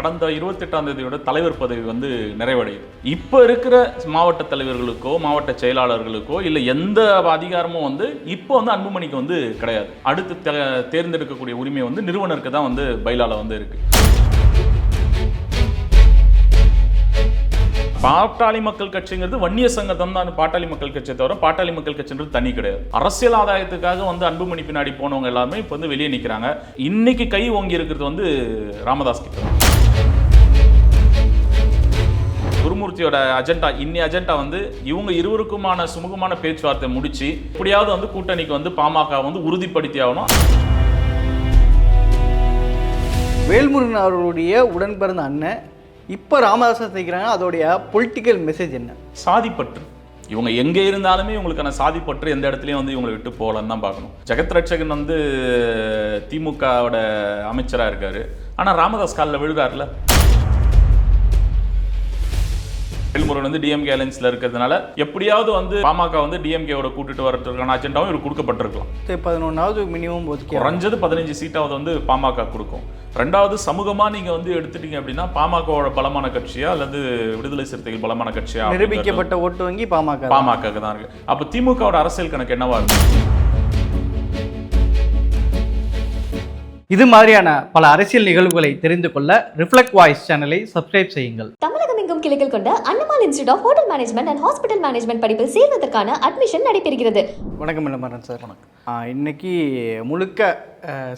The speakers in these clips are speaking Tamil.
கடந்த இருபத்தெட்டாம் தேதியோட தலைவர் பதவி வந்து நிறைவடையுது. இப்போ இருக்கிற மாவட்ட தலைவர்களுக்கோ மாவட்ட செயலாளர்களுக்கோ இல்லை எந்த அதிகாரமும் வந்து இப்போ வந்து அன்புமணிக்கு வந்து கிடையாது. அடுத்து தேர்ந்தெடுக்கக்கூடிய உரிமை வந்து நிறுவனருக்கு தான் வந்து பைலால வந்து இருக்கு. பாட்டாளி மக்கள் கட்சிங்கிறது வன்னிய சங்கம் தான் பாட்டாளி மக்கள் கட்சியை தவிர பாட்டாளி மக்கள் கட்சின்றது தனி கிடையாது. அரசியல் ஆதாயத்துக்காக வந்து அன்புமணி பின்னாடி போனவங்க எல்லாமே இப்போ வந்து வெளியே நிற்கிறாங்க இன்னைக்கு கை ஓங்கி இருக்கிறது வந்து ராமதாஸ் கிட்ட. குருமூர்த்தியோட அஜெண்டா இன்னி அஜெண்டா வந்து இவங்க இருவருக்குமான சுமூகமான பேச்சுவார்த்தை முடிச்சு எப்படியாவது வந்து கூட்டணிக்கு வந்து பாமக வந்து உறுதிப்படுத்தி ஆகணும். வேல்முருகன் அவர்களுடைய உடன் பிறந்த அண்ணன் இப்போ ராமதாசன் சந்திக்கிறாங்க அதோடைய பொலிட்டிக்கல் மெசேஜ் என்ன? சாதிப்பற்று. இவங்க எங்கே இருந்தாலுமே இவங்களுக்கான சாதிப்பற்று எந்த இடத்துலையும் வந்து இவங்களை விட்டு போகலன்னு தான் பார்க்கணும். ஜெகத் ரட்சகன் வந்து திமுகவோட அமைச்சராக இருக்காரு. ஆனால் ராமதாஸ் காலில் விழுறாருல வேல்முருகன் வந்து டிஎம்கே அலைன்ஸில் இருக்கிறதுனால எப்படியாவது வந்து பாமக வந்து டிஎம்கேவோட கூட்டிட்டு வரதுக்கான அஜெண்டாவும் இவர் கொடுக்கப்பட்டிருக்கலாம் பதினொன்றாவது மினிமம் ஒதுக்கி குறைஞ்சது பதினஞ்சு சீட்டாவது வந்து பாமக கொடுக்கும். ரெண்டாவது சமூகமா நீங்க வந்து எடுத்துட்டீங்க அப்படின்னா பாமகவோட பலமான கட்சியா அல்லது விடுதலை சிறுத்தைகள் பலமான கட்சியா நிரூபிக்கப்பட்ட ஓட்டு வங்கி பாமக தான். பாமக தான் இருக்கு. அப்ப திமுகவோட அரசியல் கணக்கு என்னவா இருக்கும் இது மாதிரியான பல அரசியல் நிகழ்வுகளை தெரிந்து கொள்ள ரிஃப்ளெக்ட் வாய்ஸ் சேனலை சப்ஸ்கிரைப் செய்யுங்கள். உலகமெங்கும் கிளைகள் கொண்ட Annamal institute of hotel management and hospital management படிப்பில் சேர்வதற்கான அட்மிஷன் நடைபெறுகிறது. வணக்கம் இளமரன் சார் வணக்கம். இன்னைக்கு முழுக்க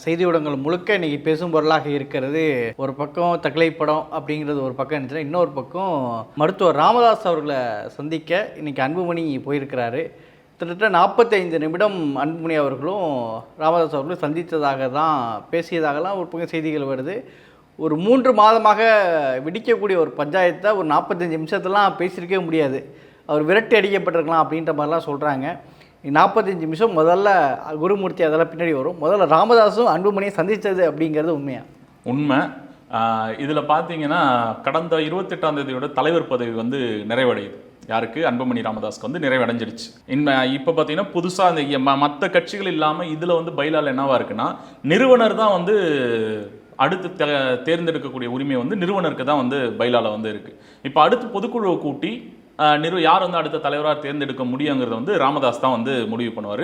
செய்தி ஊடகங்கள் முழுக்க இன்னைக்கு பேசும் பொருளாக இருக்கிறது ஒரு பக்கம் தக்கலை படம் அப்படிங்கிறது ஒரு பக்கம் இருந்துச்சுன்னா இன்னொரு பக்கம் மருத்துவர் ராமதாஸ் அவர்களை சந்திக்க இன்னைக்கு அன்புமணி போயிருக்கிறாரு. கிட்டத்தட்ட நாற்பத்தைந்து நிமிடம் அன்புமணி அவர்களும் ராமதாஸ் அவர்களும் சந்தித்ததாக தான் பேசியதாகலாம் ஒரு பக்கம் செய்திகள் வருது. ஒரு மூன்று மாதமாக வெடிக்கக்கூடிய ஒரு பஞ்சாயத்தை ஒரு நாற்பத்தஞ்சு நிமிஷத்துலாம் பேசியிருக்கவே முடியாது. அவர் விரட்டி அடிக்கப்பட்டிருக்கலாம் அப்படின்ற மாதிரிலாம் சொல்கிறாங்க நாற்பத்தஞ்சு நிமிஷம் முதல்ல குருமூர்த்தி அதெல்லாம் பின்னாடி வரும். முதல்ல ராமதாஸும் அன்புமணியை சந்தித்தது அப்படிங்கிறது உண்மையா? உண்மை. இதில் பார்த்தீங்கன்னா கடந்த இருபத்தெட்டாம் தேதியோட தலைவர் பதவி வந்து நிறைவடையுது. யாருக்கு? அன்புமணி ராமதாஸ்க்கு வந்து நிறைவடைஞ்சிருச்சு. இன்ம இப்போ பார்த்தீங்கன்னா புதுசாக இந்த ம- கட்சிகள் இல்லாமல் இதில் வந்து பைலால் என்னவாக இருக்குன்னா நிறுவனர் தான் வந்து அடுத்து தே- தேர்ந்தெடுக்கக்கூடிய உரிமை வந்து நிறுவனருக்கு தான் வந்து பைலால வந்து இருக்கு. இப்போ அடுத்து பொதுக்குழுவை கூட்டி நிறுவ நிறு யார் வந்து அடுத்த தலைவராக தேர்ந்தெடுக்க முடியுங்கிறத வந்து ராமதாஸ் தான் வந்து முடிவு பண்ணுவார்.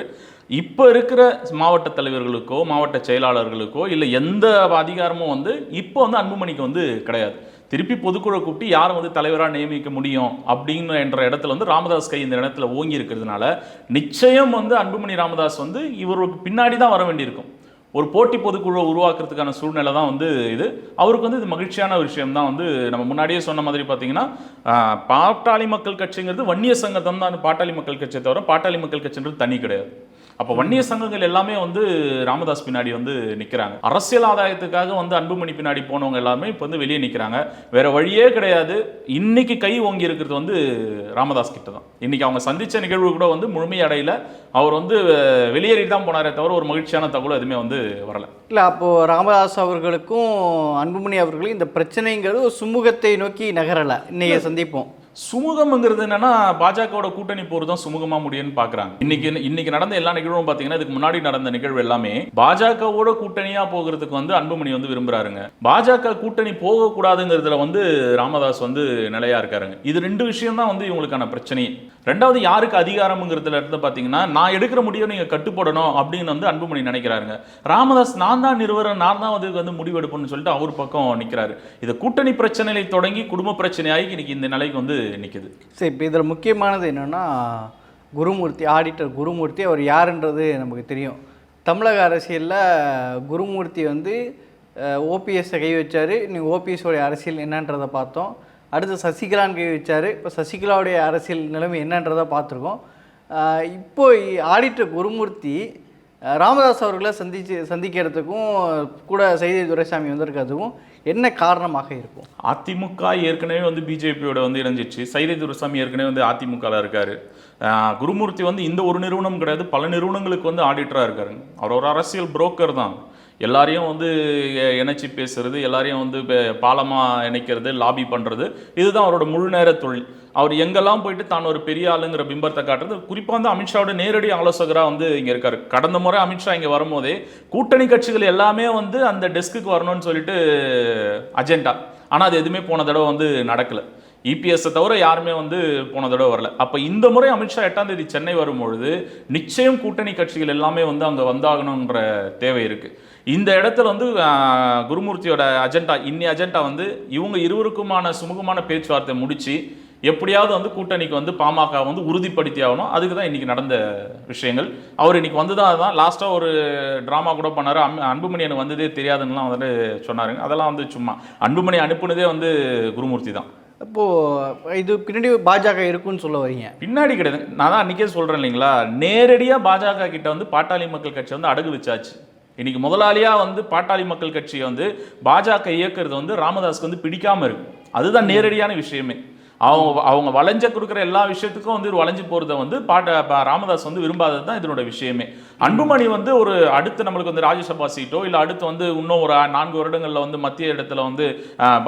இப்போ இருக்கிற மாவட்ட தலைவர்களுக்கோ மாவட்ட செயலாளர்களுக்கோ இல்லை எந்த அதிகாரமும் வந்து இப்போ வந்து அன்புமணிக்கு வந்து கிடையாது. திருப்பி பொதுக்குழு கூட்டி யாரை வந்து தலைவராக நியமிக்க முடியும் அப்படின்னு என்ற இடத்துல வந்து ராமதாஸ் கை இந்த இடத்துல ஓங்கி இருக்கிறதுனால நிச்சயம் வந்து அன்புமணி ராமதாஸ் வந்து இவருக்கு பின்னாடி தான் வர வேண்டியிருக்கும். ஒரு போட்டி பொதுக்குழுவை உருவாக்குறதுக்கான சூழ்நிலை தான் வந்து இது. அவருக்கு வந்து இது மகிழ்ச்சியான விஷயம் தான் வந்து நம்ம முன்னாடியே சொன்ன மாதிரி பார்த்தீங்கன்னா பாட்டாளி மக்கள் கட்சிங்கிறது வன்னிய சங்கத்தம் தான் பாட்டாளி மக்கள் கட்சியை தவிர பாட்டாளி மக்கள் கட்சின்றது தனி கிடையாது. அப்போ வன்னிய சங்கங்கள் எல்லாமே வந்து ராமதாஸ் பின்னாடி வந்து நிற்கிறாங்க அரசியல் ஆதாயத்துக்காக வந்து அன்புமணி பின்னாடி போனவங்க எல்லாமே இப்போ வந்து வெளியே நிற்கிறாங்க வேற வழியே கிடையாது. இன்னைக்கு கை ஓங்கி இருக்கிறது வந்து ராமதாஸ் கிட்ட தான் இன்னைக்கு அவங்க சந்திச்ச நிகழ்வு கூட வந்து முழுமையடையில அவர் வந்து வெளியேறி தான் போனாரே தவிர ஒரு மகிழ்ச்சியான தகவல் எதுவுமே வந்து வரல. இல்லை அப்போது ராமதாஸ் அவர்களுக்கும் அன்புமணி அவர்களுக்கும் இந்த பிரச்சனைங்கிறது ஒரு சுமூகத்தை நோக்கி நகரலை. இன்னைய சந்திப்போம். சுமூகம்ங்கிறது என்னன்னா பாஜகவோட கூட்டணி போறது தான் சுமூகமா முடியும்னு பாக்குறாங்க. இன்னைக்கு இன்னைக்கு நடந்த எல்லா நிகழ்வும் பாத்தீங்கன்னா இதுக்கு முன்னாடி நடந்த நிகழ்வு எல்லாமே பாஜகவோட கூட்டணியா போகிறதுக்கு வந்து அன்புமணி வந்து விரும்புறாருங்க. பாஜக கூட்டணி போகக்கூடாதுங்கிறதுல வந்து ராமதாஸ் வந்து நிலையா இருக்காருங்க. இது ரெண்டு விஷயம் தான் வந்து இவங்களுக்கான பிரச்சனை ரெண்டாவது யாருக்கு அதிகாரம்ங்கிறதுல இருந்து பாத்தீங்கன்னா நான் எடுக்கிற முடிவை நீங்க கட்டுப்படணும் அப்படின்னு வந்து அன்புமணி நினைக்கிறாருங்க. ராமதாஸ் நான் தான் நிறுவனம் நான் தான் வந்து வந்து முடிவெடுப்போம்னு சொல்லிட்டு அவர் பக்கம் நிற்கிறாரு இது கூட்டணி பிரச்சனையை தொடங்கி குடும்ப பிரச்சனையாகி இன்னைக்கு இந்த நிலைக்கு வந்து நிற்கிது சரி இப்போ இதில் முக்கியமானது என்னென்னா குருமூர்த்தி ஆடிட்டர் குருமூர்த்தி அவர் யாருன்றது நமக்கு தெரியும். தமிழக அரசியலில் குருமூர்த்தி வந்து ஓபிஎஸ்ஸை கை வச்சார். நீங்கள் ஓபிஎஸோடைய அரசியல் என்னன்றதை பார்த்தோம். அடுத்து சசிகலான்னு கை வச்சார். இப்போ சசிகலாவுடைய அரசியல் நிலைமை என்னன்றதை பார்த்துருக்கோம். இப்போ ஆடிட்டர் குருமூர்த்தி ராமதாஸ் அவர்களை சந்திச்சு சந்திக்கிறதுக்கும் கூட செய்தி துரைசாமி வந்திருக்கிறதுக்கும் என்ன காரணமாக இருக்கும்? அதிமுக ஏற்கனவே வந்து பிஜேபியோட வந்து இணைஞ்சிச்சு. சைதை துரசாமி ஏற்கனவே வந்து அதிமுகவில் இருக்கார். குருமூர்த்தி வந்து இந்த ஒரு நிறுவனம் கிடையாது. பல நிறுவனங்களுக்கு வந்து ஆடிட்டராக இருக்காருங்க. அவர் ஒரு அரசியல் புரோக்கர் தான். எல்லாரையும் வந்து இணைச்சி பேசுறது எல்லாரையும் வந்து பாலமாக இணைக்கிறது லாபி பண்ணுறது இதுதான் அவரோட முழு நேர தொழில். அவர் எங்கெல்லாம் போயிட்டு தான் ஒரு பெரிய ஆளுங்கிற பிம்பத்தை காட்டுறது குறிப்பாக வந்து அமித்ஷாவோட நேரடி ஆலோசகராக வந்து இங்கே இருக்கார். கடந்த முறை அமித்ஷா இங்கே வரும்போதே கூட்டணி கட்சிகள் எல்லாமே வந்து அந்த டெஸ்க்குக்கு வரணும்னு சொல்லிட்டு அஜெண்டா ஆனால் அது எதுவுமே போன தடவை வந்து நடக்கல. இபிஎஸ்ஸை தவிர யாருமே வந்து போன தடவை வரல. அப்போ இந்த முறை அமித்ஷா எட்டாம் தேதி சென்னை வரும்பொழுது நிச்சயம் கூட்டணி கட்சிகள் எல்லாமே வந்து அங்கே வந்தாகணுன்ற தேவை இருக்குது இந்த இடத்துல வந்து குருமூர்த்தியோட அஜெண்டா இன்னி அஜெண்டா வந்து இவங்க இருவருக்குமான சுமூகமான பேச்சுவார்த்தை முடிச்சு எப்படியாவது வந்து கூட்டணிக்கு வந்து பாமக வந்து உறுதிப்படுத்தி ஆகணும். அதுக்கு தான் இன்னைக்கு நடந்த விஷயங்கள். அவர் இன்னைக்கு வந்து தான் லாஸ்ட்டாக ஒரு ட்ராமா கூட பண்ணாரு. அம் அன்புமணி எனக்கு வந்ததே தெரியாதுன்னுலாம் வந்துட்டு சொன்னாருங்க. அதெல்லாம் வந்து சும்மா அன்புமணி அனுப்புனதே வந்து குருமூர்த்தி தான். அப்போது இது பின்னாடி பாஜக இருக்குன்னு சொல்ல வரீங்க. பின்னாடி கிடையாது. நான் தான் அன்றைக்கே சொல்கிறேன் இல்லைங்களா? நேரடியாக பாஜக கிட்ட வந்து பாட்டாளி மக்கள் கட்சி வந்து அடகு வச்சாச்சு. இன்னைக்கு முதலாளியாக வந்து பாட்டாளி மக்கள் கட்சியை வந்து பாஜக இயக்குறது வந்து ராமதாஸ்க்கு வந்து பிடிக்காம இருக்கு. அதுதான் நேரடியான விஷயமே. அவங்க அவங்க வளைஞ்ச கொடுக்குற எல்லா விஷயத்துக்கும் வந்து வளைஞ்சு போகிறத வந்து பாட்ட ராமதாஸ் வந்து விரும்பாதது தான் இதனோட விஷயமே. அன்புமணி வந்து ஒரு அடுத்து நம்மளுக்கு வந்து ராஜ்யசபா சீட்டோ இல்லை அடுத்து வந்து இன்னும் ஒரு நான்கு வருடங்களில் வந்து மத்திய இடத்துல வந்து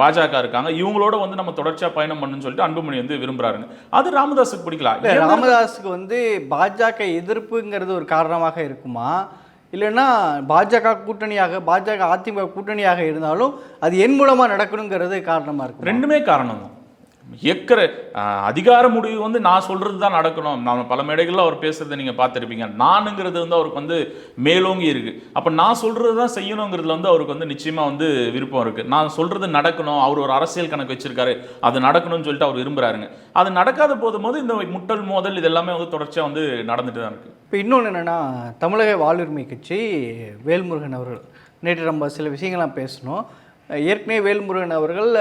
பாஜக இருக்காங்க. இவங்களோட வந்து நம்ம தொடர்ச்சியாக பயணம் பண்ணணும்னு சொல்லிட்டு அன்புமணி வந்து விரும்புறாருங்க. அது ராமதாஸுக்கு பிடிக்கல? ராமதாஸுக்கு வந்து பாஜக எதிர்ப்புங்கிறது ஒரு காரணமாக இருக்குமா? இல்லைன்னா பாஜக கூட்டணியாக பாஜக அதிமுக கூட்டணியாக இருந்தாலும் அது என் மூலமாக நடக்கணுங்கிறது காரணமாக இருக்கும்? ரெண்டுமே காரணம் தான் இயக்கிற அதிகார முடிவு வந்து நான் சொல்கிறது தான் நடக்கணும். நான் பல மேடைகளில் அவர் பேசுறதை நீங்கள் பார்த்துருப்பீங்க. நானுங்கிறது வந்து அவருக்கு வந்து மேலோங்கி இருக்குது அப்போ நான் சொல்கிறது தான் செய்யணுங்கிறதுல வந்து அவருக்கு வந்து நிச்சயமாக வந்து விருப்பம் இருக்குது நான் சொல்கிறது நடக்கணும். அவர் ஒரு அரசியல் கணக்கு வச்சுருக்காரு. அது நடக்கணும்னு சொல்லிட்டு அவர் விரும்புகிறாருங்க அது நடக்காத போதும்போது இந்த முட்டல் மோதல் இது எல்லாமே வந்து தொடர்ச்சியாக வந்து நடந்துட்டு தான் இருக்குது இப்போ இன்னொன்று என்னென்னா தமிழக வாழ்வுரிமை கட்சி வேல்முருகன் அவர்கள் நேற்று நம்ம சில விஷயங்கள்லாம் பேசணும். ஏற்கனவே வேல்முருகன் அவர்கள்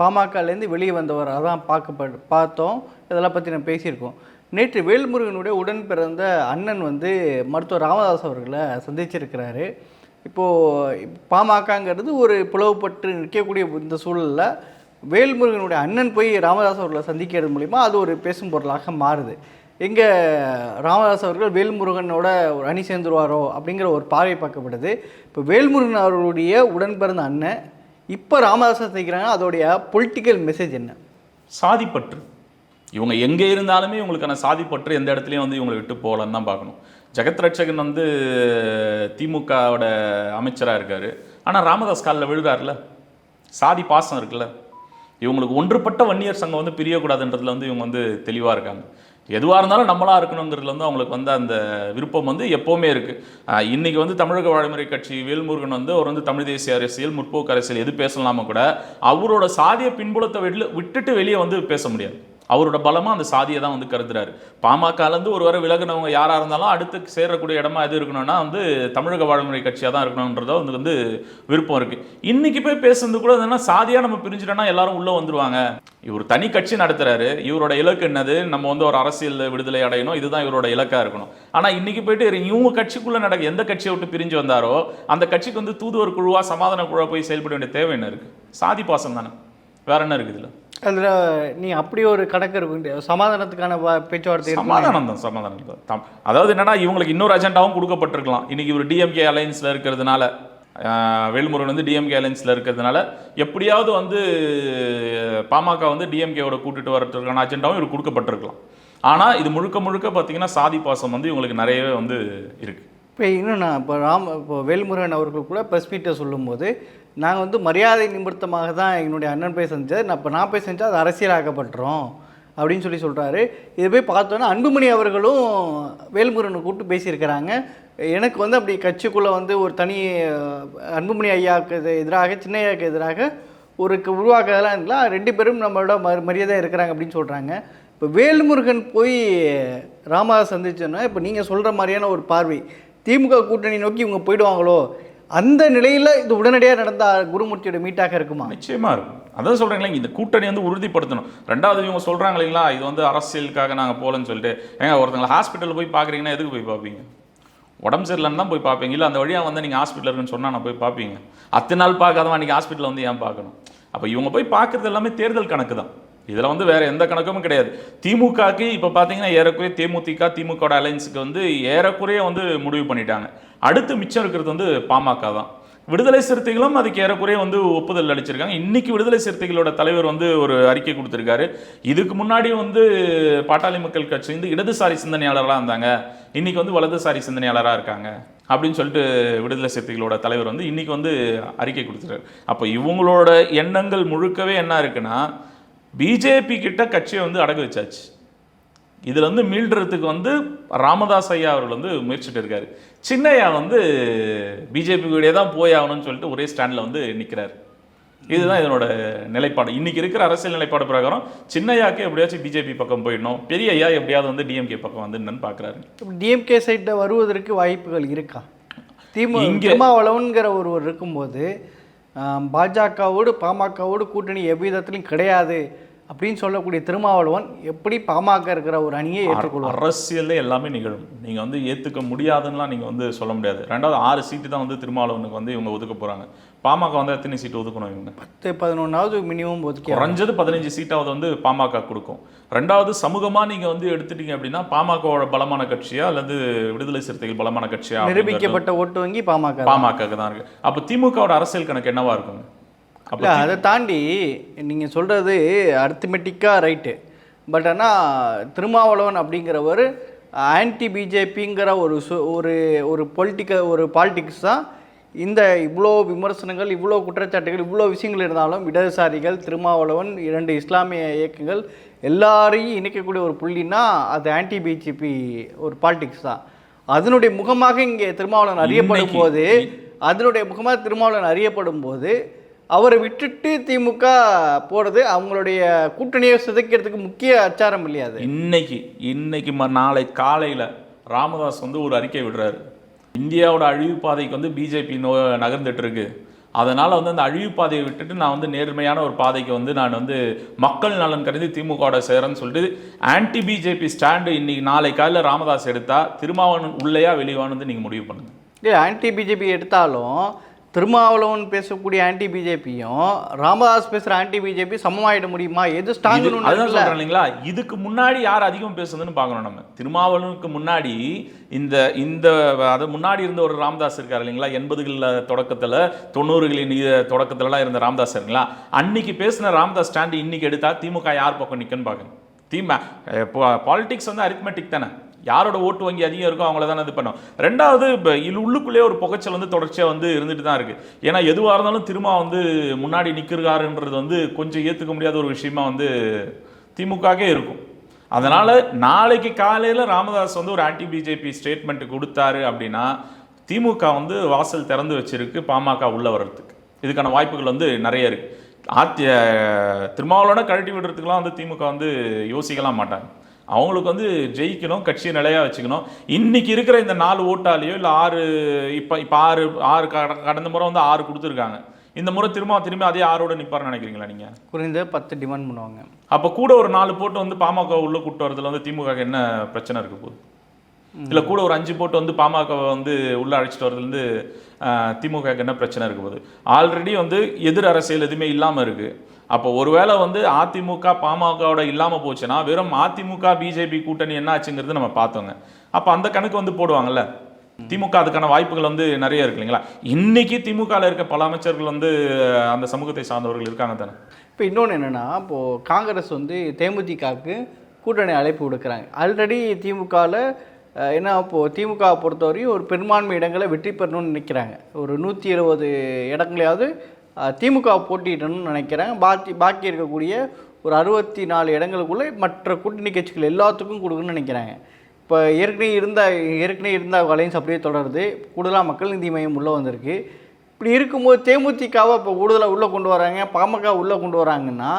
பாமகலேருந்து வெளியே வந்தவர். அதான் பார்க்கப்பட்டு பார்த்தோம். இதெல்லாம் பற்றி நம்ம பேசியிருக்கோம். நேற்று வேல்முருகனுடைய உடன் பிறந்த அண்ணன் வந்து மருத்துவர் ராமதாஸ் அவர்களை சந்திச்சிருக்கிறாரு. இப்போது பாமகங்கிறது ஒரு பிளவுபட்டு நிற்கக்கூடிய இந்த சூழலில் வேல்முருகனுடைய அண்ணன் போய் ராமதாஸ் அவர்களை சந்திக்கிறது மூலிமா அது ஒரு பேசும் பொருளாக மாறுது. எங்கே ராமதாஸ் அவர்கள் வேல்முருகனோட ஒரு அணி சேர்ந்துருவாரோ அப்படிங்கிற ஒரு பார்வை பார்க்கப்படுது. இப்போ வேல்முருகன் அவர்களுடைய உடன் பிறந்த அண்ணன் இப்போ ராமதாசன் சந்திக்கிறாங்க அதோடைய பொலிட்டிக்கல் மெசேஜ் என்ன? சாதிப்பற்று. இவங்க எங்கே இருந்தாலுமே இவங்களுக்கான சாதிப்பற்று எந்த இடத்துலையும் வந்து இவங்களை விட்டு போகலன்னு தான் பார்க்கணும். ஜெகத் ரட்சகன் வந்து திமுகவோட அமைச்சராக இருக்கார். ஆனால் ராமதாஸ் காலில் விழுகாருல சாதி பாசம் இருக்குல்ல? இவங்களுக்கு ஒன்றுபட்ட வன்னியர் சங்கம் வந்து பிரியக்கூடாதுன்றதுல வந்து இவங்க வந்து தெளிவாக இருக்காங்க. எதுவாக இருந்தாலும் நம்மளாக இருக்கணுங்கிறதுல வந்து அவங்களுக்கு வந்து அந்த விருப்பம் வந்து எப்போவுமே இருக்குது இன்றைக்கி வந்து தமிழக வாழ்முறை கட்சி வேல்முருகன் வந்து அவர் வந்து தமிழ் தேசிய அரசியல் முற்போக்கு அரசியல் எது பேசலாமா கூட அவரோட சாதிய பின்புலத்தை வெளில விட்டுட்டு வெளியே வந்து பேச முடியாது. அவரோட பலமாக அந்த சாதியை தான் வந்து கருதுறாரு. பாமகலேருந்து ஒரு வரை விலகினவங்க யாராக இருந்தாலும் அடுத்து சேரக்கூடிய இடமா எது இருக்கணும்னா வந்து தமிழக வாழ்முறை கட்சியாக தான் இருக்கணுன்றதோ வந்து வந்து விருப்பம் இருக்குது இன்றைக்கி போய் பேசுறது கூட என்னன்னா சாதியாக நம்ம பிரிஞ்சிட்டோம்னா எல்லாரும் உள்ளே வந்துருவாங்க. இவர் தனி கட்சி நடத்துகிறாரு இவரோட இலக்கு என்னது? நம்ம வந்து ஒரு அரசியல் விடுதலை அடையணும். இதுதான் இவரோட இலக்காக இருக்கணும். ஆனால் இன்னைக்கு போயிட்டு இவங்க கட்சிக்குள்ளே நடக்க எந்த கட்சியை விட்டு பிரிஞ்சு வந்தாரோ அந்த கட்சிக்கு வந்து தூதுவர் குழுவாக சமாதான குழுவாக போய் செயல்பட வேண்டிய தேவை என்ன இருக்குது சாதி பாசம் தானே வேற என்ன இருக்குது இதில்? அதில் நீ அப்படி ஒரு கணக்கு இருக்கு. சமாதானத்துக்கான பேச்சுவார்த்தை? சமாதானம் தான் சமாதானம். தான் அதாவது என்னன்னா இவங்களுக்கு இன்னொரு அஜெண்டாவும் கொடுக்கப்பட்டிருக்கலாம். இன்னைக்கு இவர் டிஎம்கே அலைன்ஸில் இருக்கிறதுனால வேல்முருகன் வந்து டிஎம்கே அலைன்ஸில் இருக்கிறதுனால எப்படியாவது வந்து பாமக வந்து டிஎம்கேவோட கூட்டிட்டு வரதுக்கான அஜெண்டாவும் இவர் கொடுக்கப்பட்டிருக்கலாம். ஆனால் இது முழுக்க முழுக்க பார்த்தீங்கன்னா சாதி பாசம் வந்து இவங்களுக்கு நிறையவே வந்து இருக்கு. இப்போ இன்னும் நான் இப்போ ராம இப்போ வேல்முருகன் அவர்கள் கூட ப்ரெஸ் மீட்டை சொல்லும்போது நாங்கள் வந்து மரியாதை நிமித்தமாக தான் என்னுடைய அண்ணன் போய் செஞ்சது. நான் இப்போ நான் போய் செஞ்சால் அது அரசியலாக்கப்பட்டுரும் அப்படின்னு சொல்லி சொல்கிறாரு இதை போய் பார்த்தோன்னா அன்புமணி அவர்களும் வேல்முருகனை கூப்பிட்டு பேசியிருக்கிறாங்க. எனக்கு வந்து அப்படி கட்சிக்குள்ளே வந்து ஒரு தனி அன்புமணி ஐயாவுக்கு எதிராக சின்ன ஐயாவுக்கு எதிராக ஒரு உருவாக்குறதெல்லாம் இல்லை ரெண்டு பேரும் நம்மளோட ம மரியாதை இருக்கிறாங்க அப்படின்னு சொல்கிறாங்க இப்போ வேல்முருகன் போய் ராமதாஸ் சந்திச்சோன்னா இப்போ நீங்கள் சொல்கிற மாதிரியான ஒரு பார்வை. திமுக கூட்டணி நோக்கி இவங்க போயிடுவாங்களோ? அந்த நிலையில் இது உடனடியாக நடந்தால் குருமூர்த்தியோட மீட்டாக இருக்குமா? நிச்சயமாக இருக்கும். அதான் சொல்கிறீங்களா இந்த கூட்டணி வந்து உறுதிப்படுத்தணும். ரெண்டாவது இவங்க சொல்கிறாங்க இல்லைங்களா இது வந்து அரசியலுக்காக நாங்கள் போகலன்னு சொல்லிட்டு. ஏங்க ஒருத்தங்களை ஹாஸ்பிட்டல் போய் பார்க்குறீங்கன்னா எதுக்கு போய் பார்ப்பீங்க உடம்பு சரியில்லைன்னு தான் போய் பார்ப்பீங்க இல்லை அந்த வழியாக வந்து நீங்கள் ஹாஸ்பிட்டல் இருக்குன்னு சொன்னால் நான் போய் பார்ப்பீங்க அத்தனை நாள் பார்க்காதவன் அன்றைக்கி ஹாஸ்பிட்டலில் வந்து ஏன் பார்க்கணும்? அப்போ இவங்க போய் பார்க்குறது எல்லாமே தேர்தல் கணக்கு தான். இதில் வந்து வேறு எந்த கணக்கும் கிடையாது. திமுகக்கு இப்போ பார்த்தீங்கன்னா ஏறக்குறைய தேமுதிக திமுக அலையன்ஸுக்கு வந்து ஏறக்குறைய வந்து முடிவு பண்ணிட்டாங்க. அடுத்து மிச்சம் இருக்கிறது வந்து பாமக தான். விடுதலை சிறுத்தைகளும் அதுக்கு ஏறக்குறைய வந்து ஒப்புதல் அளிச்சிருக்காங்க. இன்னைக்கு விடுதலை சிறுத்தைகளோட தலைவர் வந்து ஒரு அறிக்கை கொடுத்துருக்காரு. இதுக்கு முன்னாடி வந்து பாட்டாளி மக்கள் கட்சி வந்து இடதுசாரி சிந்தனையாளராக இருந்தாங்க. இன்னைக்கு வந்து வலதுசாரி சிந்தனையாளராக இருக்காங்க. அப்படின்னு சொல்லிட்டு விடுதலை சிறுத்தைகளோட தலைவர் வந்து இன்றைக்கி வந்து அறிக்கை கொடுத்துருக்காரு. அப்போ இவங்களோட எண்ணங்கள் முழுக்கவே என்ன இருக்குன்னா பிஜேபி கிட்ட கட்சியை வந்து அடகு வச்சாச்சு. இதுல வந்து மீள்றதுக்கு வந்து ராமதாஸ் ஐயா அவர்கள் வந்து முயற்சிட்டு இருக்காரு சின்னையா வந்து பிஜேபி கூடயே தான் போய் ஆகணும்னு சொல்லிட்டு ஒரே ஸ்டாண்டில் வந்து நிற்கிறார் இதுதான் இதனோட நிலைப்பாடு. இன்னைக்கு இருக்கிற அரசியல் நிலைப்பாடு பிரகாரம் சின்னையாக்கு எப்படியாச்சும் பிஜேபி பக்கம் போயிடணும் பெரிய ஐயா எப்படியாவது வந்து டிஎம்கே பக்கம் வந்து என்னன்னு பார்க்குறாரு டிஎம்கே சைட்டை வருவதற்கு வாய்ப்புகள் இருக்கா? திமு இங்கே- திருமாவளவன்கிற ஒருவர் இருக்கும்போது பாஜகவோடு பாமகவோடு கூட்டணி எவ்விதத்திலும் கிடையாது. அப்படின்னு சொல்லக்கூடிய திருமாவளவன் எப்படி பாமக இருக்கிற ஒரு அணியை ஏற்றுக்கொள்வார்? அரசியல்ல எல்லாமே நிகழும். நீங்க வந்து ஏத்துக்க முடியாதுன்னுலாம் நீங்க வந்து சொல்ல முடியாது. ரெண்டாவது ஆறு சீட்டு தான் வந்து திருமாவளவனுக்கு வந்து இவங்க ஒதுக்க போறாங்க. பாமக வந்து எத்தனை சீட்டு ஒதுக்கணும் இவங்க? பத்து பதினொன்றாவது மினிமம் ஒதுக்கி குறைஞ்சது பதினஞ்சு சீட்டாவது வந்து பாமக கொடுக்கும். ரெண்டாவது சமூகமா நீங்க வந்து எடுத்துட்டீங்க அப்படின்னா பாமகவோட பலமான கட்சியா அல்லது விடுதலை சிறுத்தைகள் பலமான கட்சியா நிரூபிக்கப்பட்ட ஓட்டு வங்கி பாமக. பாமக தான் இருக்கு. அப்ப திமுகவோட அரசியல் கணக்கு என்னவா இருக்குங்க? அப்ப அதை தாண்டி நீங்கள் சொல்கிறது அர்த்தமெட்டிக்காக ரைட்டு பட் ஆனால் திருமாவளவன் அப்படிங்கிறவர் ஆன்டி பிஜேபிங்கிற ஒரு சு- ஒரு ஒரு பொலிட்டிக்கல் ஒரு பாலிடிக்ஸ் தான் இந்த இவ்வளோ விமர்சனங்கள் இவ்வளோ குற்றச்சாட்டுகள் இவ்வளோ விஷயங்கள் இருந்தாலும் இடதுசாரிகள் திருமாவளவன் இரண்டு இஸ்லாமிய இயக்கங்கள் எல்லாரையும் இணைக்கக்கூடிய ஒரு புள்ளினா அது ஆன்டி பிஜேபி ஒரு பாலிடிக்ஸ் தான். அதனுடைய முகமாக இங்கே திருமாவளவன் அறியப்படும் போது அதனுடைய முகமாக திருமாவளவன் அறியப்படும் போது அவரை விட்டுட்டு திமுக போறது அவங்களுடைய கூட்டணியை சிதைக்கிறதுக்கு முக்கிய அச்சாரம் இல்லையா அது? இன்னைக்கு இன்னைக்கு ம- நாளை காலையில ராமதாஸ் வந்து ஒரு அறிக்கை விடுறாரு. இந்தியாவோட அழிவு பாதைக்கு வந்து பிஜேபி நோ நகர்ந்துட்டு இருக்கு அதனால வந்து அந்த அழிவு பாதையை விட்டுட்டு நான் வந்து நேர்மையான ஒரு பாதைக்கு வந்து நான் வந்து மக்கள் நலன் கருதி திமுகவோட சேரேன்னு சொல்லிட்டு ஆன்டி பிஜேபி ஸ்டாண்டு இன்னைக்கு நாளை காலையில் ராமதாஸ் எடுத்தா திருமாவளவன் உள்ளேயா வெளிவான்னு வந்து நீங்க முடிவு பண்ணுங்க. இல்லை ஆன்டி பிஜேபி எடுத்தாலும் திருமாவளவன் பேசக்கூடிய ஆன்டி பிஜேபியும் ராமதாஸ் பேசுகிற ஆன்டி பிஜேபி சமமாயிட முடியுமா? எது சொல்றேன் இல்லைங்களா? இதுக்கு முன்னாடி யார் அதிகம் பேசுதுன்னு பார்க்கணும் நம்ம. திருமாவளவனுக்கு முன்னாடி இந்த இந்த அது முன்னாடி இருந்த ஒரு ராமதாஸ் இருக்கார் இல்லைங்களா? எண்பதுகளில் தொடக்கத்தில் தொண்ணூறுகளின் தொடக்கத்துலலாம் இருந்த ராமதாஸ் இருக்குங்களா அன்னைக்கு பேசின ராமதாஸ் ஸ்டாண்டு இன்னைக்கு எடுத்தா திமுக யார் பக்கம் நிற்குன்னு பார்க்கணும். திம பாலிடிக்ஸ் வந்து அரித்மெட்டிக் தானே? யாரோட ஓட்டு வங்கி அதிகம் இருக்கோ அவங்கள தானே இது பண்ணும். ரெண்டாவது இப்போ இது உள்ளுக்குள்ளேயே ஒரு புகைச்சல் வந்து தொடர்ச்சியாக வந்து இருந்துட்டு தான் இருக்குது ஏன்னா எதுவாக இருந்தாலும் திரும்ப வந்து முன்னாடி நிற்கிறாருன்றது வந்து கொஞ்சம் ஏற்றுக்க முடியாத ஒரு விஷயமா வந்து திமுகவே இருக்கும். அதனால் நாளைக்கு காலையில் ராமதாஸ் வந்து ஒரு ஆன்டி பிஜேபி ஸ்டேட்மெண்ட் கொடுத்தாரு அப்படின்னா திமுக வந்து வாசல் திறந்து வச்சிருக்கு பாமக உள்ள வர்றதுக்கு. இதுக்கான வாய்ப்புகள் வந்து நிறைய இருக்குது ஆத்திய திருமாவளவனை கழட்டி விடுறதுக்குலாம் வந்து திமுக வந்து யோசிக்கலாம் மாட்டாங்க. அவங்களுக்கு வந்து ஜெயிக்கணும் கட்சியை நிலையாக வச்சுக்கணும். இன்னைக்கு இருக்கிற இந்த நாலு ஓட்டாலேயோ இல்லை ஆறு இப்போ இப்போ ஆறு ஆறு கட- கடந்த முறை வந்து ஆறு கொடுத்துருக்காங்க. இந்த முறை திரும்ப திரும்பி அதே ஆறோட நிற்பாருன்னு நினைக்கிறீங்களா நீங்கள் குறைந்த பத்து டிமாண்ட் பண்ணுவாங்க. அப்போ கூட ஒரு நாலு போட்டு வந்து பாமக உள்ள கூட்டு வரதுல வந்து திமுக என்ன பிரச்சனை இருக்க போகுது? இல்லை கூட ஒரு அஞ்சு போட்டு வந்து பாமக வந்து உள்ள அழைச்சிட்டு வரதுலேருந்து திமுக என்ன பிரச்சனை இருக்க போகுது? ஆல்ரெடி வந்து எதிர் அரசியல் எதுவுமே இல்லாமல் இருக்கு. அப்போ ஒருவேளை வந்து அதிமுக பாமகவோட இல்லாமல் போச்சுன்னா வெறும் அதிமுக பிஜேபி கூட்டணி என்ன ஆச்சுங்கிறது நம்ம பார்த்தோங்க. அப்போ அந்த கணக்கு வந்து போடுவாங்கல்ல? திமுக அதுக்கான வாய்ப்புகள் வந்து நிறைய இருக்கு இல்லைங்களா? இன்னைக்கு திமுகவில் இருக்க பல அமைச்சர்கள் வந்து அந்த சமூகத்தை சார்ந்தவர்கள் இருக்காங்க தானே? இப்போ இன்னொன்று என்னென்னா இப்போது காங்கிரஸ் வந்து தேமுதிகவுக்கு கூட்டணி அழைப்பு விடுக்கிறாங்க. ஆல்ரெடி திமுகவில் ஏன்னா இப்போது திமுக பொறுத்தவரையும் ஒரு பெரும்பான்மை இடங்களை வெற்றி பெறணும்னு நினைக்கிறாங்க. ஒரு நூற்றி இருபது இடங்களையாவது திமுக போட்டியிடணும்னு நினைக்கிறாங்க பாக்கி பாக்கி இருக்கக்கூடிய ஒரு அறுபத்தி நாலு இடங்களுக்குள்ளே மற்ற கூட்டணி கட்சிகள் எல்லாத்துக்கும் கொடுக்கணும்னு நினைக்கிறாங்க. இப்போ ஏற்கனவே இருந்த ஏற்கனவே இருந்த அலைன்ஸ் அப்படியே தொடருது. கூடுதலாக மக்கள் நீதி மையம் உள்ளே வந்திருக்கு. இப்படி இருக்கும்போது தேமுதிகவை இப்போ கூடுதலாக உள்ளே கொண்டு வராங்க. பாமக உள்ளே கொண்டு வராங்கன்னா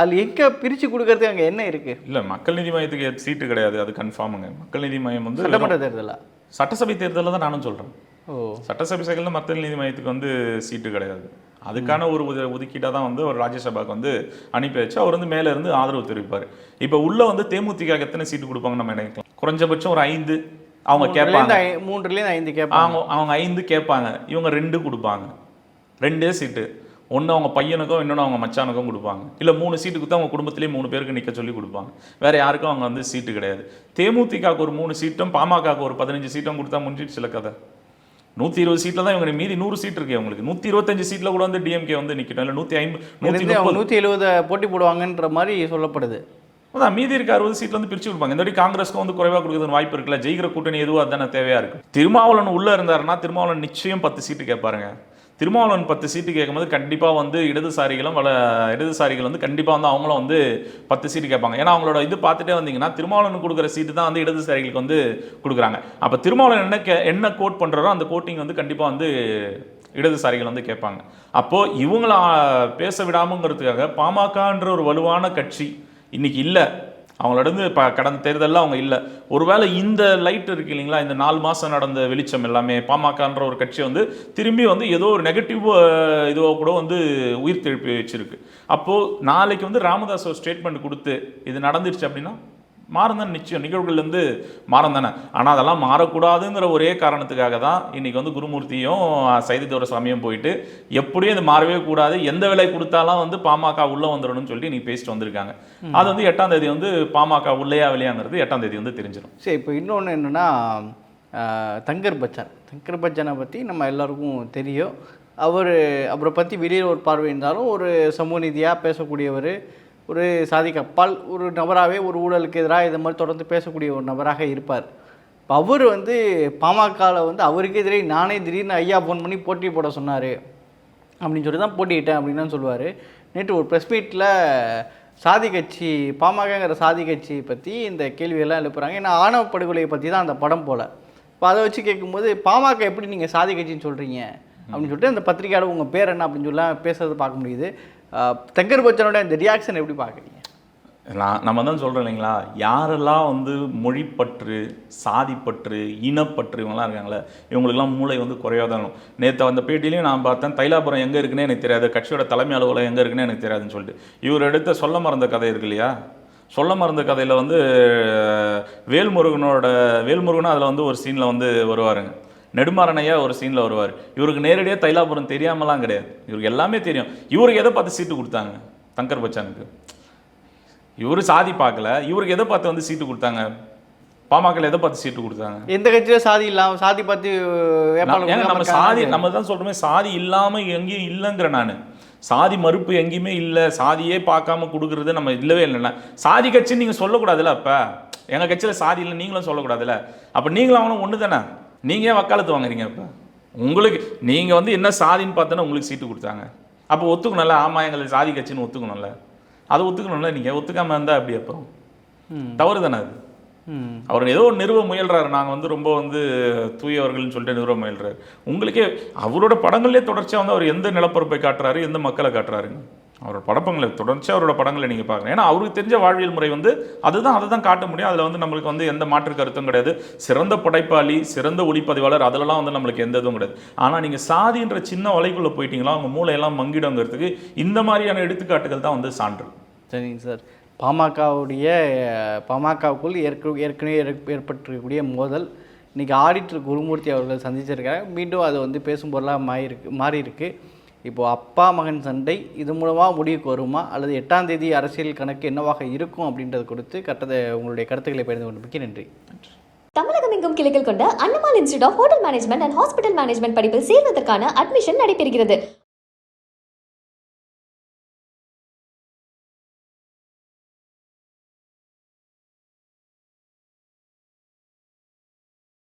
அதில் எங்கே பிரித்து கொடுக்கறதுக்கு அங்கே என்ன இருக்குது இல்ல மக்கள் நீதி மையத்துக்கு சீட்டு கிடையாது. அது கன்ஃபார்முங்க மக்கள் நீதி மையம் வந்து சட்டமன்ற தேர்தலா? சட்டசபை தேர்தலில் தான் நானும் சொல்றேன். ஓ. சட்டசபை சைக்கிளில் மக்கள் நீதி மையத்துக்கு வந்து சீட்டு கிடையாது. அதுக்கான ஒரு ஒது ஒதுக்கீடாக தான் வந்து ஒரு ராஜ்யசபாக்கு வந்து அனுப்பி வச்சு அவர் வந்து மேலே இருந்து ஆதரவு தெரிவிப்பார். இப்போ உள்ள வந்து தேமுதிக எத்தனை சீட்டு கொடுப்பாங்கன்னு நம்ம நினைக்கலாம். குறைஞ்சபட்சம் ஒரு ஐந்து அவங்க கேட்பாங்க. மூன்றுலேருந்து ஐந்து கேட்பாங்க. அவங்க அவங்க ஐந்து கேட்பாங்க. இவங்க ரெண்டு கொடுப்பாங்க. ரெண்டே சீட்டு. ஒன்று அவங்க பையனுக்கும் இன்னொன்று அவங்க மச்சானுக்கும் கொடுப்பாங்க. இல்லை மூணு சீட்டு கொடுத்து அவங்க குடும்பத்திலேயே மூணு பேருக்கு நிற்க சொல்லி கொடுப்பாங்க. வேற யாருக்கும் அவங்க வந்து சீட்டு கிடையாது. தேமுதிகக்கு ஒரு மூணு சீட்டும் பாமகக்கு ஒரு பதினஞ்சு சீட்டும் கொடுத்தா முடிஞ்சிடுச்சுல கதை? நூற்றி இருபது சீட்டில் தான் இவங்க மீதி நூறு சீட் இருக்கு அவங்களுக்கு. நூற்றி இருபத்தஞ்சு சீட்டில் கூட வந்து டிஎம்கே வந்து நிற்கட்டும் இல்லை நூற்றி ஐம்பது நூற்றி நூற்றி எழுபதை போட்டி போடுவாங்கன்ற மாதிரி சொல்லப்படுது. அதான் மீதி இருக்க அறுபது சீட்ல வந்து பிரிச்சு கொடுப்பாங்க இந்த காங்கிரஸ்க்கு வந்து குறைவா கொடுக்குறதுன்னு வாய்ப்பு இருக்குல்ல? ஜெயிக்கிற கூட்டணி எதுவும் அதுதானே தேவையா இருக்கு? திருமாவளவன் உள்ள இருந்தாருன்னா திருமாவளவன் நிச்சயம் பத்து சீட்டு கேட்பாருங்க திருமாவளவன் பத்து சீட்டு கேட்கும்போது கண்டிப்பாக வந்து இடதுசாரிகளும் வள இடதுசாரிகள் வந்து கண்டிப்பாக வந்து அவங்களும் வந்து பத்து சீட்டு கேட்பாங்க. ஏன்னா அவங்களோட இது பார்த்துட்டே வந்தீங்கன்னா திருமாவளவன் கொடுக்குற சீட்டு தான் வந்து இடதுசாரிகளுக்கு வந்து கொடுக்குறாங்க. அப்போ திருமாவளவன் என்ன கே என்ன கோட் பண்ணுறாரோ அந்த கோட்டிங் வந்து கண்டிப்பாக வந்து இடதுசாரிகள் வந்து கேட்பாங்க. அப்போது இவங்கள பேச விடாமங்கிறதுக்காக பாமகன்ற ஒரு வலுவான கட்சி இன்னைக்கு இல்லை. அவங்களடருந்து இப்போ கடந்த தேர்தலில் அவங்க இல்லை. ஒருவேளை இந்த லைட் இருக்கு இல்லைங்களா இந்த நாலு மாதம் நடந்த வெளிச்சம் எல்லாமே பாமகன்ற ஒரு கட்சி வந்து திரும்பி வந்து ஏதோ ஒரு நெகட்டிவ் இதுவோ கூட வந்து உயிர் திருப்பி வச்சிருக்கு. அப்போது நாளைக்கு வந்து ராமதாஸ் ஒரு ஸ்டேட்மெண்ட் கொடுத்து இது நடந்துருச்சு அப்படின்னா? மாறும் தானே நிச்சயம். நிகழ்வுகள் வந்து மாறும் தானே ஆனால் அதெல்லாம் மாறக்கூடாதுங்கிற ஒரே காரணத்துக்காக தான் இன்னைக்கு வந்து குருமூர்த்தியும் சைதி துரசாமியும் போயிட்டு எப்படியும் இது மாறவே கூடாது. எந்த விலை கொடுத்தாலும் வந்து பாமக உள்ள வந்துடணும்னு சொல்லி நீ பேசிட்டு வந்திருக்காங்க. அது வந்து எட்டாம் தேதி வந்து பாமக உள்ளேயா வெளியாங்கிறது எட்டாம் தேதி வந்து தெரிஞ்சிடும். சரி இப்போ இன்னொன்று என்னென்னா தங்கர் பச்சான். தங்கர் பச்சானை பற்றி நம்ம எல்லாருக்கும் தெரியும். அவர் அவரை பற்றி வெளியில் ஒரு பார்வை இருந்தாலும் ஒரு சமூக நீதியாக பேசக்கூடியவர். ஒரு சாதிக்கு அப்பால் ஒரு நபராகவே ஒரு ஊழலுக்கு எதிராக இது மாதிரி தொடர்ந்து பேசக்கூடிய ஒரு நபராக இருப்பார். இப்போ அவர் வந்து பாமகவில் வந்து அவருக்கு எதிரே நானே திடீர்னு ஐயா ஃபோன் பண்ணி போட்டி போட சொன்னார். அப்படின்னு சொல்லி தான் போட்டிட்டேன் அப்படின்னு தான் சொல்லுவார். நேற்று ஒரு ப்ரெஸ் மீட்டில் சாதி கட்சி பாமகங்கிற சாதி கட்சி பற்றி இந்த கேள்வியெல்லாம் எழுப்புறாங்க. ஏன்னா ஆணவ படுகொலையை பற்றி தான் அந்த படம் போல். இப்போ அதை வச்சு கேட்கும்போது பாமக எப்படி நீங்கள் சாதி கட்சின்னு சொல்கிறீங்க அப்படின்னு சொல்லிட்டு அந்த பத்திரிக்கையாளர் உங்கள் பேர் என்ன அப்படின்னு சொல்லலாம் பேசுறது பார்க்க முடியுது. தங்கர் பச்சனோட இந்த ரியாக்ஷன் எப்படி பார்க்குறீங்க? நான் நம்ம தான் சொல்கிறோம் இல்லைங்களா? யாரெல்லாம் வந்து மொழிப்பற்று சாதிப்பற்று இனப்பற்று இவங்கெல்லாம் இருக்காங்களே இவங்களுக்கெல்லாம் மூளை வந்து குறையாதான் நேற்று அந்த பேட்டிலையும் நான் பார்த்தேன் தைலாபுரம் எங்கே இருக்குன்னே எனக்கு தெரியாது கட்சியோட தலைமை அலுவலகம் எங்கே இருக்குன்னே எனக்கு தெரியாதுன்னு சொல்லிட்டு. இவர் எடுத்த சொல்ல மறந்த கதை இருக்கு இல்லையா? சொல்ல மறந்த கதையில் வந்து வேல்முருகனோட வேல்முருகனும் அதில் வந்து ஒரு சீனில் வந்து வருவாருங்க. நெடுமாறனையா ஒரு சீனில் வருவார். இவருக்கு நேரடியாக தைலாபுரம் தெரியாமலாம் கிடையாது. இவருக்கு எல்லாமே தெரியும். இவருக்கு எதை பார்த்து சீட்டு கொடுத்தாங்க? தங்கர் பச்சானுக்கு. இவரு சாதி பார்க்கல. இவருக்கு எதை பார்த்து வந்து சீட்டு கொடுத்தாங்க? பாமக எதை பார்த்து சீட்டு கொடுத்தாங்க? எந்த கட்சியில் சாதி இல்லாமல் சாதி பார்த்து நம்ம- சாதி நம்ம தான் சொல்றோமே சாதி இல்லாம எங்கேயும் இல்லைங்கிற நான். சாதி மறுப்பு எங்கேயுமே இல்லை. சாதியே பார்க்காம கொடுக்கறது நம்ம இல்லவே இல்லைல்ல சாதி கட்சின்னு நீங்க சொல்லக்கூடாதுல்ல அப்ப. எங்க கட்சியில சாதி இல்லை நீங்களும் சொல்லக்கூடாதுல்ல. அப்ப நீங்களும் அவனும் ஒன்று தானே நீங்க ஏன் வக்காலத்து வாங்குறீங்க அப்ப? உங்களுக்கு நீங்க வந்து என்ன சாதின்னு பார்த்தோன்னா உங்களுக்கு சீட்டு கொடுத்தாங்க. அப்போ ஒத்துக்கணும்ல ஆமா எங்களுக்கு சாதி கட்சின்னு ஒத்துக்கணும்ல. அதை ஒத்துக்கணும்ல நீங்க ஒத்துக்காம இருந்தா அப்படி அப்புறம் ம். தவறு தானே அது அவர் ஏதோ நிறுவ முயல்றாரு நாங்கள் வந்து ரொம்ப வந்து தூயவர்கள்னு சொல்லிட்டு நிறுவ முயல்றாரு. உங்களுக்கே அவரோட படங்கள்லேயே தொடர்ச்சியாக வந்து அவர் எந்த நிலப்பரப்பை காட்டுறாரு எந்த மக்களை காட்டுறாருங்க? அவரோட படப்பங்களை தொடர்ச்சியாக அவரோட படங்களை நீங்கள் பாருங்கள் ஏன்னா அவருக்கு தெரிஞ்ச வாழ்வியல் முறை வந்து அதுதான் அதை தான் காட்ட முடியும். அதில் வந்து நம்மளுக்கு வந்து எந்த மாற்று கருத்தும் கிடையாது. சிறந்த படைப்பாளி சிறந்த ஒளிப்பதிவாளர் அதிலலாம் வந்து நம்மளுக்கு எந்த இதுவும் கிடையாது. ஆனால் நீங்கள் சாதின்ற சின்ன வலைக்குள்ளே போயிட்டீங்களா அவங்க மூளையெல்லாம் மங்கிடுங்கிறதுக்கு இந்த மாதிரியான எடுத்துக்காட்டுகள் தான் வந்து சான்று. சரிங்க சார். பாமகவுடைய பாமகவுக்குள் ஏற்க ஏற்கனவே ஏற்பட்டிருக்கக்கூடிய மோதல். இன்றைக்கி ஆடிட்டர் குருமூர்த்தி அவர்கள் சந்திச்சிருக்காங்க மீண்டும் அது வந்து பேசும் பொருளாக மாறியிருக்கு. மாறி இருக்கு இப்போ அப்பா மகன் சண்டை இது மூலமாக முடிவுக்கு வருமா? அல்லது எட்டாம் தேதி அரசியல் கணக்கு என்னவாக இருக்கும் அப்படின்றது கொடுத்து கட்டத உங்களுடைய கருத்துக்களை பகிர்ந்து கொண்டமைக்கு நன்றி. தமிழகம் எங்கும் கிளைகள் கொண்ட Annamal institute of hotel management and hospital management படிப்பில் சேர்வதற்கான அட்மிஷன் நடைபெறுகிறது.